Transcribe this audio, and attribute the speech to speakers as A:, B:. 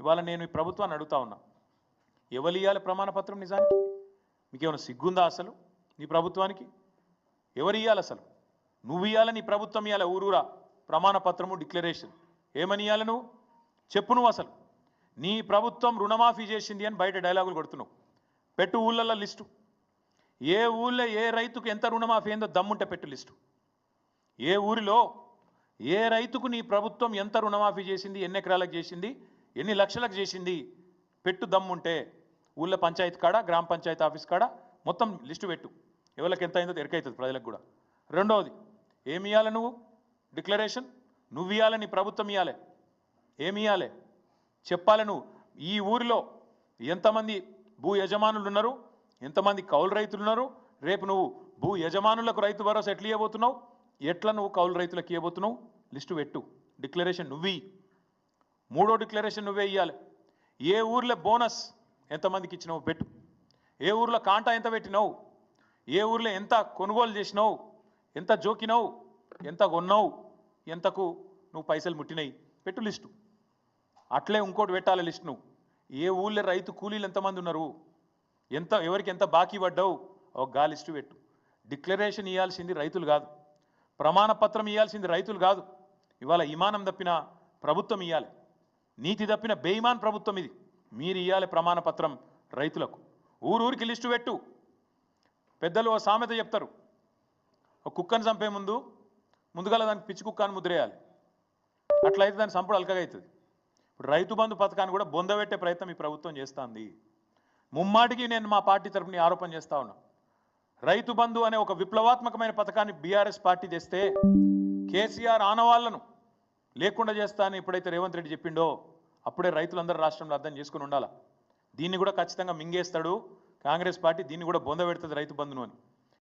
A: ఇవాళ నేను ఈ ప్రభుత్వాన్ని అడుగుతా ఉన్నా. ఎవరు ఇవ్వాలి ప్రమాణ నిజానికి? మీకేమైనా సిగ్గుందా అసలు నీ ప్రభుత్వానికి? ఎవరు ఇవ్వాలి అసలు? నువ్వు ఇవ్వాలి నీ ప్రభుత్వం ఇవ్వాలి ఊరూరా ప్రమాణ పత్రము డిక్లరేషన్. ఏమని ఇవ్వాలి నువ్వు? చెప్పు నువ్వు అసలు. నీ ప్రభుత్వం రుణమాఫీ చేసింది అని బయట డైలాగులు కొడుతున్నావు. పెట్టు ఊళ్ళల్లో లిస్టు. ఏ ఊళ్ళో ఏ రైతుకు ఎంత రుణమాఫీ అయిందో దమ్ముంటే పెట్టు లిస్టు. ఏ ఊరిలో ఏ రైతుకు నీ ప్రభుత్వం ఎంత రుణమాఫీ చేసింది ఎన్ని ఎకరాలకు చేసింది ఎన్ని లక్షలకు చేసింది? పెట్టు దమ్ముంటే ఊళ్ళో పంచాయతీ కాడ గ్రామ పంచాయతీ ఆఫీస్ కాడ? మొత్తం లిస్టు పెట్టు. ఎవరికి ఎంత అయిందో ఎరకైతుంది ప్రజలకు కూడా. రెండవది ఏమి ఇవ్వాలి నువ్వు? డిక్లరేషన్? నువ్వు ఇవ్వాలి నీ ప్రభుత్వం ఇవ్వాలి ఏమి ఇవ్వాలి చెప్పాలి నువ్వు. ఈ ఊరిలో ఎంతమంది భూ యజమానులు ఉన్నారు? ఎంతమంది కౌలు రైతులు ఉన్నారు? రేపు నువ్వు భూ యజమానులకు రైతు భరోసా ఎట్లా ఇవ్వబోతున్నావు ఎట్లా నువ్వు కౌలు రైతులకు ఇవ్వబోతున్నావు లిస్టు పెట్టు. డిక్లరేషన్ నువ్వు మూడో డిక్లరేషన్ నువ్వే ఇవ్వాలి ఏ ఊర్లో బోనస్ ఎంతమందికి ఇచ్చినావు పెట్టు. ఏ ఊర్లో కాంటా ఎంత పెట్టినావు. ఏ ఊర్లో ఎంత కొనుగోలు చేసినావు. ఎంత జోకినావు. ఎంత కొన్నావు. ఎంతకు నువ్వు పైసలు ముట్టినాయి. పెట్టు లిస్టు. అట్లే ఇంకోటి పెట్టాలి లిస్ట్ నువ్వు. ఏ ఊళ్ళో రైతు కూలీలు ఎంతమంది ఉన్నారు. ఎంత ఎవరికి ఎంత బాకీ పడ్డావు. ఒక గా లిస్టు పెట్టు. డిక్లరేషన్ ఇవ్వాల్సింది రైతులు కాదు. ప్రమాణపత్రం ఇవ్వాల్సింది రైతులు కాదు. ఇవాళ ఇమానం తప్పిన ప్రభుత్వం ఇవ్వాలి నీతి తప్పిన బేయిమాన్ ప్రభుత్వం ఇది. మీరు ఇవ్వాలి ప్రమాణ పత్రం రైతులకు. ఊరూరికి లిస్టు పెట్టు. పెద్దలు ఓ సామెత చెప్తారు. ఒక కుక్కను చంపే ముందు ముందుగా దానికి పిచ్చి కుక్క అని ముద్రేయాలి అట్లయితే దాని సంపుడు అలకగా అవుతుంది ఇప్పుడు రైతు బంధు పథకాన్ని కూడా బొందబెట్టే ప్రయత్నం ఈ ప్రభుత్వం చేస్తుంది. ముమ్మాటికి నేను మా పార్టీ తరఫుని ఆరోపణ చేస్తా ఉన్నా. రైతు బంధు అనే ఒక విప్లవాత్మకమైన పథకాన్ని బీఆర్ఎస్ పార్టీ తెస్తే కేసీఆర్ ఆనవాళ్ళను లేకుండా చేస్తా అని ఎప్పుడైతే రేవంత్ రెడ్డి చెప్పిండో అప్పుడే రైతులందరూ రాష్ట్రంలో అర్థం చేసుకుని ఉండాలా? దీన్ని కూడా ఖచ్చితంగా మింగేస్తాడు కాంగ్రెస్ పార్టీ దీన్ని కూడా బొంద పెడుతుంది రైతు బంధును అని.